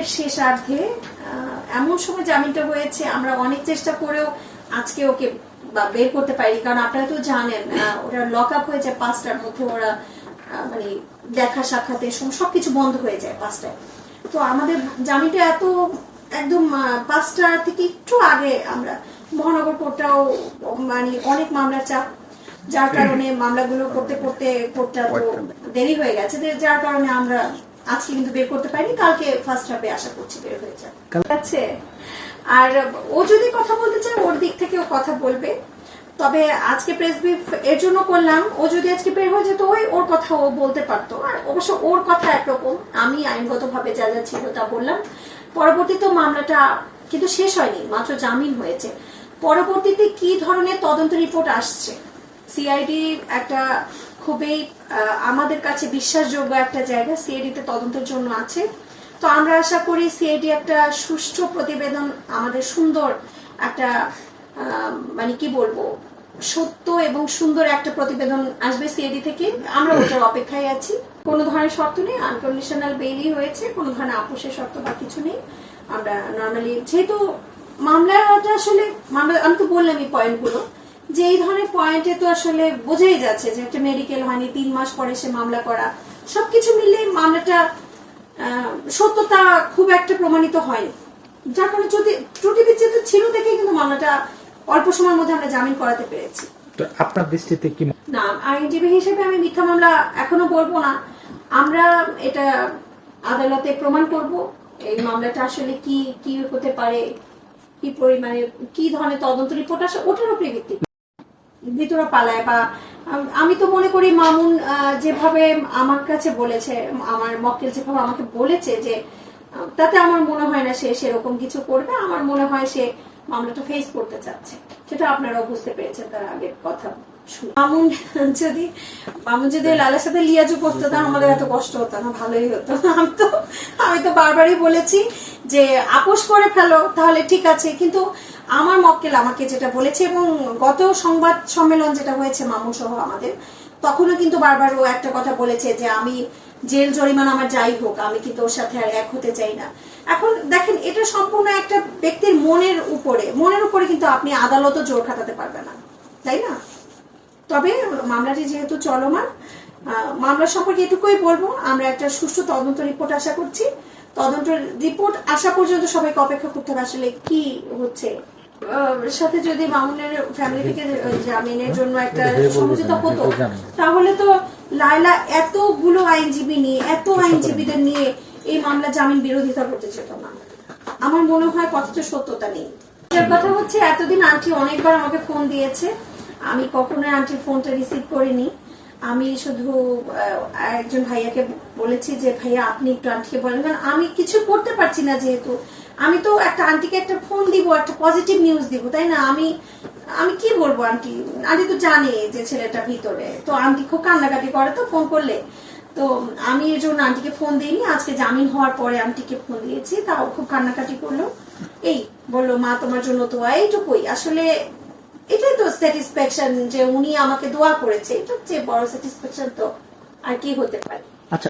জামিনের শেষার্ধে এমন সময় জামিনটা হয়েছে আমরা অনেক চেষ্টা করেও আজকে ওকে বা বের করতে পারি কারণ আপনারা তো জানেন ওরা লক আপ হয়ে যায় পাঁচটার মধ্যে ওরা মানে দেখা সাক্ষাতে সব কিছু বন্ধ হয়ে যায় পাঁচটায়। তো আমাদের জামিনটা এত একদম পাঁচটা থেকে একটু আগে আমরা মহানগর কোর্টটাও মানে অনেক মামলার চাপ যার কারণে মামলাগুলো করতে করতে কোর্টটা তো দেরি হয়ে গেছে যার কারণে আমরা আজকে কিন্তু বের করতে পারিনি কালকে ফার্স্ট হাফে আশা করছি বের হয়ে যাবে। আছে? আর ও যদি কথা বলতে চায় ওর দিক থেকেও কথা বলবে। তবে আজকে প্রেস ব্রিফ এর জন্য করলাম ও যদি আজকে বের হয়ে যেত ওই ওর কথা ও বলতে পারতো। আর অবশ্য ওর কথা একরকম আমি আইনগতভাবে যা যা ছিল তা বললাম। পরবর্তীতে মামলাটা কিন্তু শেষ হয়নি মাত্র জামিন হয়েছে। পরবর্তীতে কি ধরনের তদন্ত রিপোর্ট আসছে? সিআইডি একটা খুবই আমাদের কাছে বিশ্বাসযোগ্য একটা জায়গা সিআইডি তে তদন্তের জন্য আছে। তো আমরা আশা করি সিআইডি একটা সুষ্ঠু প্রতিবেদন, আমাদের সুন্দর একটা মানে কি বলব, সত্য এবং সুন্দর একটা প্রতিবেদন আসবে সিআইডি থেকে। আমরা ওটার অপেক্ষায় আছি। কোনো ধরনের শর্ত নেই আনকন্ডিশনাল বেইলি হয়েছে, কোনো ধরনের আপোষের শর্ত বা কিছু নেই। আমরা নর্মালি যেহেতু মামলাটা আসলে, মামলা, আমি তো বললাম এই পয়েন্টগুলো যে এই ধরনের পয়েন্টে তো আসলে বোঝাই যাচ্ছে যে একটা মেডিকেল হয়নি তিন মাস পরে সে মামলা করা। সবকিছু মিলে মামলাটা সত্যতা খুব একটা প্রমাণিত হয়নি। যার কারণে যদি ত্রুটি বিচ্ছেদ ছিল দেখে কিন্তু মামলাটা অল্প সময়ের মধ্যে আমরা জামিন করাতে পেরেছি। আপনার দৃষ্টিতে কি না আইনজীবী হিসেবে আমি মিথ্যা মামলা এখনও বলব না। আমরা এটা আদালতে প্রমাণ করব এই মামলাটা আসলে কি কি হতে পারে কি পরিমাণে কি ধরনের তদন্ত রিপোর্ট আসে ওটার উপরে ভিত্তি। ভিতরে পালায় বা, আমি তো মনে করি মামুন যেভাবে আমার কাছে বলেছে, আমার মক্কেল যেভাবে আমাকে বলেছে যে তাতে আমার মনে হয় না সে সেরকম কিছু করবে, আমার মনে হয় সে মামলাটা ফেস করতে চাচ্ছে। সেটা আপনারাও বুঝতে পেরেছেন তার আগের কথা। মামুন যদি মামুন যদি লালার সাথে লিয়াজু করতো তা আমাদের এত কষ্ট হতো না, ভালোই হতো। আমি তো আমি তো বারবারই বলেছি যে, আপোষ করে ফেলো, তাহলে ঠিক আছে। কিন্তু আমার মক্কেল আমাকে যেটা বলেছে এবং গত সংবাদ সম্মেলন যেটা হয়েছে মামুন সহ আমাদের, তখনও কিন্তু বারবার ও একটা কথা বলেছে যে আমি জেল জরিমানা আমার যাই হোক, আমি কিন্তু ওর সাথে আর এক হতে চাই না। এখন দেখেন, এটা সম্পূর্ণ একটা ব্যক্তির মনের উপরে মনের উপরে কিন্তু আপনি আদালতও জোর খাটাতে পারবেন না, তাই না? তবে মামলাটি যেহেতু চলমান মামলা সম্পর্কে এটুকুই বলব, আমরা একটা সুষ্ঠু তদন্ত রিপোর্ট আশা করছি। তদন্ত রিপোর্ট আসা পর্যন্ত সবাইকে অপেক্ষা করতে হবে আসলে কি হচ্ছে। সাথে যদি মামুনের ফ্যামিলি থেকে জামিনের জন্য একটা সমঝোতা হতো তাহলে তো লায়লা এতগুলো আইনজীবী নিয়ে এত আইনজীবীদের নিয়ে এই মামলা জামিন বিরোধিতা করতে যেত না। আমার মনে হয় কথাটা সত্যতা নেই। কথা হচ্ছে এতদিন আন্টি অনেকবার আমাকে ফোন দিয়েছে। আমি কখনো আন্টির ফোনটা রিসিভ করিনি। আমি শুধু একজন ভাইয়াকে বলেছি যে, ভাইয়া, আপনি একটু আন্টিকে বলেন। কারণ আমি কিছু করতে পারছি না যেহেতু। আমি তো একটা আন্টিকে একটা ফোন দিব, একটা পজিটিভ নিউজ দিব, তাই না? আমি আমি কি বলব আন্টি? আন্টি তো জানে যে ছেলেটা ভিতরে। তো আন্টি খুব কান্নাকাটি করে তো ফোন করলে। তো আমি এর জন্য আন্টিকে ফোন দিইনি। আজকে জামিন হওয়ার পরে আন্টিকে ফোন দিয়েছি। তাও খুব কান্নাকাটি করল। এই, বলল, মা, তোমার জন্য তো এইটুকুই। আসলে এটাই তো স্যাটিসফ্যাকশন যে উনি আমাকে দোয়া করেছে। এটা হচ্ছে বড় স্যাটিসফ্যাকশন তো আর কি হতে পারে?